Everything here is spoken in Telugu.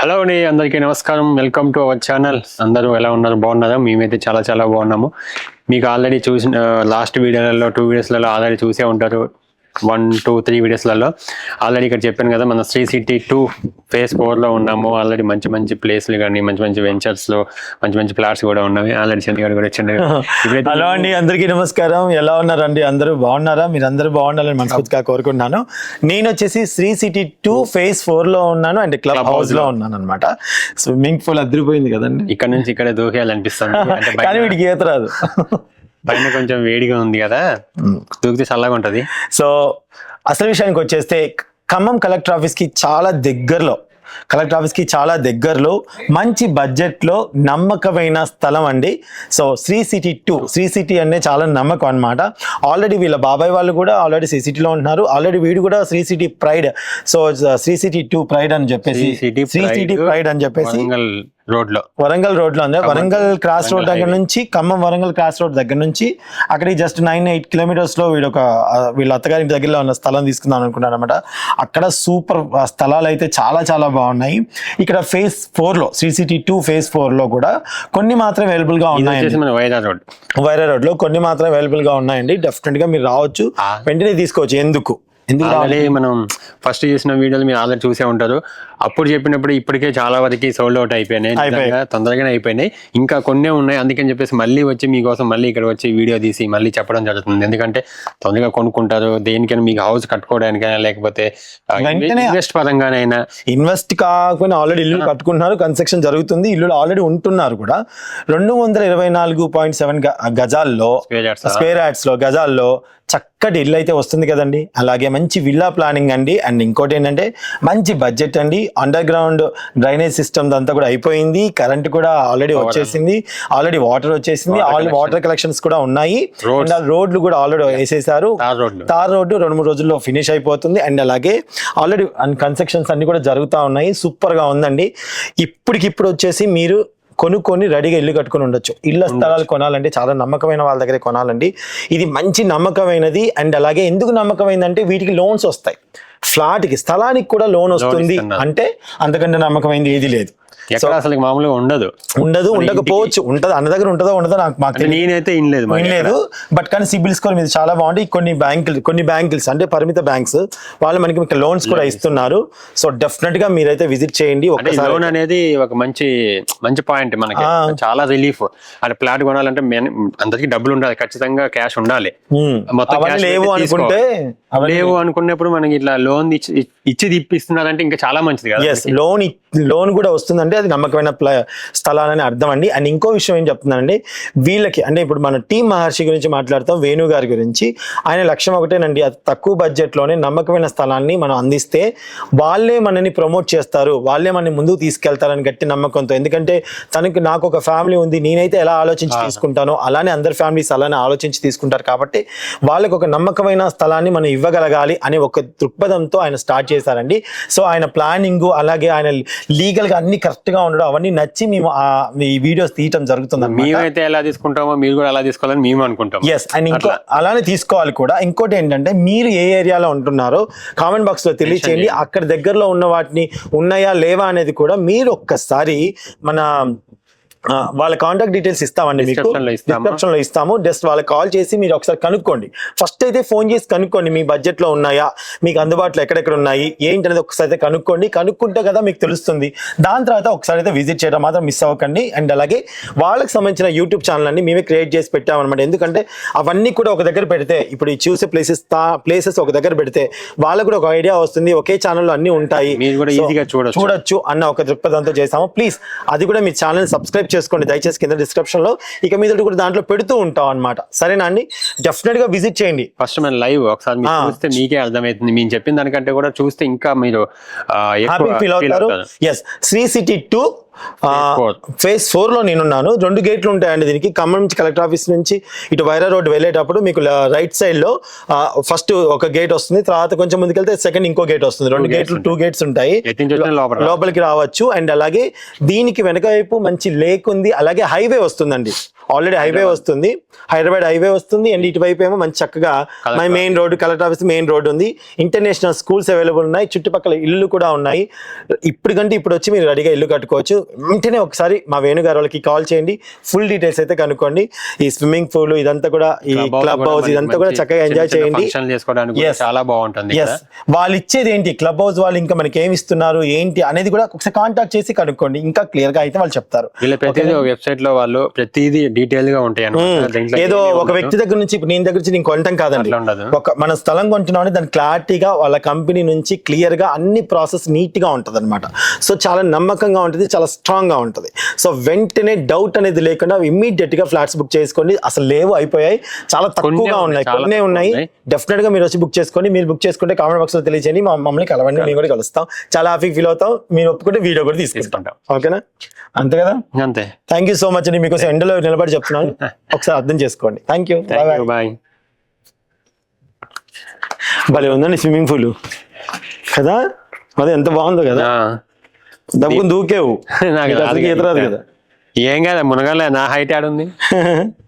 హలో అండి అందరికీ నమస్కారం. వెల్కమ్ టు అవర్ ఛానల్ అందరూ ఎలా ఉన్నారు? బాగున్నారా? మేమైతే చాలా చాలా బాగున్నాము. మీకు ఆల్రెడీ చూసిన లాస్ట్ వీడియోలలో టూ వీడియోస్లలో ఆల్రెడీ చూసే ఉంటారు. వన్ టూ త్రీ వీడియోస్లలో ఆల్రెడీ ఇక్కడ చెప్పాను కదా మన శ్రీ సిటీ టూ ఫేస్ ఫోర్లో ఉన్నాము. ఆల్రెడీ మంచి మంచి ప్లేస్లు కానీ మంచి మంచి వెంచర్స్లో మంచి మంచి ప్లాట్స్ కూడా ఉన్నాయి ఆల్రెడీ చంద్ర గారు కూడా ఇప్పుడైతే హలో అండి అందరికీ నమస్కారం. ఎలా ఉన్నారండి? అందరూ బాగున్నారా? మీరు అందరూ బాగుండాలని మనస్ఫూర్తిగా కోరుకుంటున్నాను. నేను వచ్చేసి శ్రీ సిటీ టూ ఫేజ్ ఫోర్లో ఉన్నాను అండ్ క్లబ్ హౌస్లో ఉన్నాను అనమాట స్విమ్మింగ్ పూల్ అదిరిపోయింది కదండి. ఇక్కడ నుంచి ఇక్కడ దూకేయాలనిపిస్తుంది. కానీ వీడికి ఈత రాదు. పైన కొంచెం వేడిగా ఉంది కదా. దూకితే చల్లగా ఉంటది. సో అసలు విషయానికి వచ్చేస్తే ఖమ్మం కలెక్టర్ ఆఫీస్కి చాలా దగ్గరలో కలెక్టర్ ఆఫీస్కి చాలా దగ్గరలో మంచి బడ్జెట్లో నమ్మకమైన స్థలం అండి. So Sri City two Sri City అనే చాలా నమ్మకం అన్నమాట. ఆల్రెడీ వీళ్ళ బాబాయ్ వాళ్ళు కూడా ఆల్రెడీ శ్రీ సిటీలో ఉంటున్నారు. ఆల్రెడీ వీడు కూడా Sri City Pride. So Sri City two Pride అని చెప్పేసి శ్రీ సిటీ ప్రైడ్ అని చెప్పేసి రోడ్లో వరంగల్ రోడ్లో ఉంది వరంగల్ క్రాస్ రోడ్ దగ్గర నుంచి ఖమ్మం వరంగల్ క్రాస్ రోడ్ దగ్గర నుంచి అక్కడికి జస్ట్ నైన్ ఎయిట్ కిలోమీటర్స్లో వీడు ఒక వీళ్ళ అత్తగారి దగ్గరలో ఉన్న స్థలం తీసుకుందాం అనుకున్నాను అనమాట అక్కడ సూపర్ స్థలాలు అయితే చాలా చాలా బాగున్నాయి. ఇక్కడ ఫేజ్ ఫోర్లో శ్రీ సిటీ టూ ఫేజ్ ఫోర్లో కూడా కొన్ని మాత్రం అవైలబుల్గా మన వైరా రోడ్. వైరా రోడ్లో కొన్ని మాత్రం అవైలబుల్గా ఉన్నాయండి. డెఫినెట్గా మీరు రావచ్చు. వెంటనే తీసుకోవచ్చు. ఎందుకు? ఎందుకు మనం ఫస్ట్ చేసిన వీడియోలు మీరు ఆల్రెడీ చూసే ఉంటారు. అప్పుడు చెప్పినప్పుడు ఇప్పటికే చాలా వరకు సోల్డ్ అవుట్ అయిపోయినాయి. తొందరగానే అయిపోయినాయి. ఇంకా కొన్నే ఉన్నాయి. అందుకని చెప్పేసి మళ్ళీ వచ్చి మీకోసం మళ్ళీ ఇక్కడ వచ్చి వీడియో తీసి మళ్ళీ చెప్పడం జరుగుతుంది. ఎందుకంటే తొందరగా కొనుక్కుంటారు. దేనికైనా మీకు హౌస్ కట్టుకోవడానికైనా లేకపోతే ఇన్వెస్ట్ పరంగానైనా. ఇన్వెస్ట్ కాకుండా ఆల్రెడీ ఇల్లు కట్టుకుంటున్నారు. కన్స్ట్రక్షన్ జరుగుతుంది. ఇల్లు ఆల్రెడీ ఉంటున్నారు కూడా. రెండు వందల ఇరవై నాలుగు పాయింట్ సెవెన్ గజాల్లో? స్క్వేర్ యార్డ్స్లో గజాల్లో చక్కటి ఇల్లు అయితే వస్తుంది కదండి. అలాగే మంచి విల్లా ప్లానింగ్ అండి. అండ్ ఇంకోటి ఏంటంటే మంచి బడ్జెట్ అండి. అండర్ గ్రౌండ్ డ్రైనేజ్ సిస్టమ్ అంతా కూడా అయిపోయింది. కరెంట్ కూడా ఆల్రెడీ వచ్చేసింది. ఆల్రెడీ వాటర్ వచ్చేసింది. ఆల్రెడీ వాటర్ కలెక్షన్స్ కూడా ఉన్నాయి. అండ్ రోడ్లు కూడా ఆల్రెడీ వేసేసారు. తార్ రోడ్డు రెండు మూడు రోజుల్లో ఫినిష్ అయిపోతుంది. అండ్ అలాగే ఆల్రెడీ కన్స్ట్రక్షన్స్ అన్ని కూడా జరుగుతూ ఉన్నాయి. సూపర్గా ఉందండి. ఇప్పటికిప్పుడు వచ్చేసి మీరు కొనుక్కొని రెడీగా ఇల్లు కట్టుకొని ఉండొచ్చు. ఇళ్ళ స్థలాలు కొనాలంటే చాలా నమ్మకమైన వాళ్ళ దగ్గరే కొనాలండి. ఇది మంచి నమ్మకమైనది. అండ్ అలాగే ఎందుకు నమ్మకమైందంటే వీటికి లోన్స్ వస్తాయి. ఫ్లాట్కి స్థలానికి కూడా లోన్ వస్తుంది. అంటే అంతకంటే నమ్మకమైంది ఏది లేదు ఎక్కడ అసలు మామూలుగా ఉండదు. ఉండదు ఉండకపోవచ్చు. ఉంటది? అన్న దగ్గర ఉంటుందో? ఉండదో? నాకు మాకు నేనైతే ఇన్లేదు మరి లేదు బట్ కానీ సిబిల్ స్కోర్ మీద చాలా బాగుంది. కొన్ని బ్యాంకులు కొన్ని బ్యాంకులు అంటే పరిమిత బ్యాంక్స్ వాళ్ళు మనకి లోన్స్ కూడా ఇస్తున్నారు. సో డెఫినెట్గా మీరైతే విజిట్ చేయండి. అంటే ఒక్కసారి లోన్ అనేది ఒక మంచి మంచి పాయింట్ మనకి. చాలా రిలీఫ్ అంటే ప్లాట్ కొనాలంటే అందరికి డబ్బులు ఉండాలి. ఖచ్చితంగా క్యాష్ ఉండాలి. మొత్తం లేవు అనుకుంటే లేవు అనుకున్నప్పుడు మనకి ఇట్లా లోన్ ఇచ్చి ఇచ్చి తిప్పిస్తున్నారంటే ఇంకా చాలా మంచిది కదా లోన్ లోన్ కూడా వస్తుందంటే అది నమ్మకమైన ప్ల స్థలాలని అర్థం అండి అండ్ ఇంకో విషయం ఏం చెప్తున్నానండి వీళ్ళకి అంటే ఇప్పుడు మన టీం మహర్షి గురించి మాట్లాడతాం వేణు గారి గురించి. ఆయన లక్ష్యం ఒకటేనండి అది తక్కువ బడ్జెట్లోనే నమ్మకమైన స్థలాన్ని మనం అందిస్తే వాళ్ళే మనని ప్రమోట్ చేస్తారు వాళ్ళే మనని ముందుకు తీసుకెళ్తారని గట్టి నమ్మకంతో. ఎందుకంటే తనకి నాకు ఒక ఫ్యామిలీ ఉంది నేనైతే ఎలా ఆలోచించి తీసుకుంటానో అలానే అందరి ఫ్యామిలీస్ అలానే ఆలోచించి తీసుకుంటారు కాబట్టి వాళ్ళకి ఒక నమ్మకమైన స్థలాన్ని మనం ఇవ్వగలగాలి అనే ఒక దృక్పథంతో ఆయన స్టార్ట్ చేశారండి. సో ఆయన ప్లానింగ్ అలాగే ఆయన లీగల్గా అన్ని కరెక్ట్ గా ఉండడం అవన్నీ నచ్చి మేము ఈ వీడియోస్ తీయటం జరుగుతుంది మేమైతే ఎలా తీసుకుంటామో మీరు కూడా అలా తీసుకోవాలని మేము అనుకుంటాం. ఎస్ అండ్ ఇంకో అలానే తీసుకోవాలి కూడా. ఇంకోటి ఏంటంటే మీరు ఏ ఏరియాలో ఉంటున్నారో కామెంట్ బాక్స్లో తెలియచేయండి. అక్కడ దగ్గరలో ఉన్న వాటిని ఉన్నాయా లేవా అనేది కూడా మీరు ఒక్కసారి మన వాళ్ళ కాంటాక్ట్ డీటెయిల్స్ ఇస్తామండి మీకు? డిస్క్రిప్షన్లో ఇస్తాము. జస్ట్ వాళ్ళకి కాల్ చేసి మీరు ఒకసారి కనుక్కోండి. ఫస్ట్ అయితే ఫోన్ చేసి కనుక్కోండి. మీ బడ్జెట్లో ఉన్నాయా? మీకు అందుబాటులో ఎక్కడెక్కడ ఉన్నాయి? ఏంటి అనేది ఒకసారి అయితే కనుక్కోండి. కనుక్కుంటే కదా మీకు తెలుస్తుంది. దాని తర్వాత ఒకసారి అయితే విజిట్ చేయడం మాత్రం మిస్ అవ్వకండి. అండ్ అలాగే వాళ్ళకి సంబంధించిన యూట్యూబ్ ఛానల్ అన్ని మేమే క్రియేట్ చేసి పెట్టామన్నమాట. ఎందుకంటే అవన్నీ కూడా ఒక దగ్గర పెడితే ఇప్పుడు ఈ చూసే ప్లేసెస్ ప్లేసెస్ ఒక దగ్గర పెడితే వాళ్ళకు కూడా ఒక ఐడియా వస్తుంది. ఒకే ఛానల్లో అన్ని ఉంటాయి. చూడొచ్చు. చూడొచ్చు అన్న ఒక దృక్పథంతో చేసాము. ప్లీజ్ అది కూడా మీ ఛానల్ సబ్స్క్రైబ్ చేసుకోండి దయచేసి కింద డిస్క్రిప్షన్లో ఇక మీద కూడా దాంట్లో పెడుతూ ఉంటాం అన్నమాట సరేనా అండి డెఫినెట్గా విజిట్ చేయండి ఫస్ట్ మన లైవ్ ఒకసారి. చూస్తే మీకే అర్థమవుతుంది మేము చెప్పిన దానికంటే కూడా చూస్తే ఇంకా మీరు ఫీల్ అవుతారు. Yes Sri City two. Phase ఫోర్లో నేనున్నాను. రెండు గేట్లు ఉంటాయండి దీనికి. ఖమ్మం నుంచి కలెక్టర్ ఆఫీస్ నుంచి ఇటు వైరా రోడ్ వెళ్ళేటప్పుడు మీకు రైట్ సైడ్లో ఫస్ట్ ఒక గేట్ వస్తుంది తర్వాత కొంచెం ముందుకెళ్తే సెకండ్ ఇంకో గేట్ వస్తుంది. రెండు గేట్లు టూ గేట్స్ ఉంటాయి. లోపలికి రావచ్చు. అండ్ అలాగే దీనికి వెనక వైపు మంచి లేక్ ఉంది. అలాగే హైవే వస్తుందండి. ఆల్రెడీ హైవే వస్తుంది. హైదరాబాద్ హైవే వస్తుంది. అండ్ ఇటువైపు ఏమో మంచి చక్కగా మన main road collector office main road ఉంది. ఇంటర్నేషనల్ స్కూల్స్ అవైలబుల్ ఉన్నాయి. చుట్టుపక్కల ఇల్లు కూడా ఉన్నాయి. ఇప్పటికంటే ఇప్పుడు వచ్చి మీరు రెడీగా ఇల్లు కట్టుకోవచ్చు. వెంటనే ఒకసారి మా వేణుగారు వాళ్ళకి కాల్ చేయండి. ఫుల్ డీటెయిల్స్ అయితే కనుక్కోండి. ఈ స్విమ్మింగ్ పూల్ ఇదంతా కూడా ఈ క్లబ్ హౌస్ ఇదంతా కూడా చక్కగా ఎంజాయ్ చేయండి. చాలా బాగుంటుంది వాళ్ళు ఇచ్చేది ఏంటి? క్లబ్ హౌస్ వాళ్ళు ఇంకా మనకి ఏమి ఇస్తున్నారు? ఏంటి? అనేది కూడా ఒకసారి కాంటాక్ట్ చేసి కనుక్కోండి. ఇంకా క్లియర్గా అయితే వాళ్ళు చెప్తారు. ప్రతిదీ వెబ్సైట్లో వాళ్ళు ప్రతిదీ డీటెయిల్గా ఉంటాయి అన్నమాట. ఏదో ఒక. వ్యక్తి దగ్గర నుంచి నేను దగ్గర నుంచి నేను కొనటం కాదండి. ఒక మన స్థలం కొంటున్నాం దాని క్లారిటీగా వాళ్ళ కంపెనీ నుంచి క్లియర్గా అన్ని ప్రాసెస్ నీట్గా ఉంటది అనమాట సో చాలా నమ్మకంగా ఉంటుంది చాలా స్ట్రాంగ్గా ఉంటుంది. సో వెంటనే డౌట్ అనేది లేకుండా ఇమ్మీడియట్గా ఫ్లాట్స్ బుక్ చేసుకోండి. అసలు లేవు అయిపోయాయి. చాలా తక్కువగా ఉన్నాయి, కొన్ని ఉన్నాయి. డెఫినెట్గా మీరు వచ్చి బుక్ చేసుకోండి. మీరు బుక్ చేసుకుంటే కామెంట్ బాక్స్లో తెలియజేయండి. మా మమ్మల్ని కలవండి మేము కూడా కలుస్తాం. చాలా హ్యాపీ ఫీల్ అవుతాం. మీరు ఒప్పుకుంటే వీడియో కూడా తీసుకుంటాం. ఓకేనా? అంతే కదా? అంతే. థ్యాంక్ యూ సో మచ్ అండి. మీకోసం ఎండలో నిలబడి చెప్తున్నాను. ఒకసారి అర్థం చేసుకోండి. థ్యాంక్ యూ బాయ్ భలే ఉందండి స్విమ్మింగ్ పూల్. కదా? అది ఎంత బాగుందో కదా? దబ్బుకుని దూకేవు. నాకు ఈత రాదు కదా. ఏం కాదు మునగాలే నా హైట్ ఆడుంది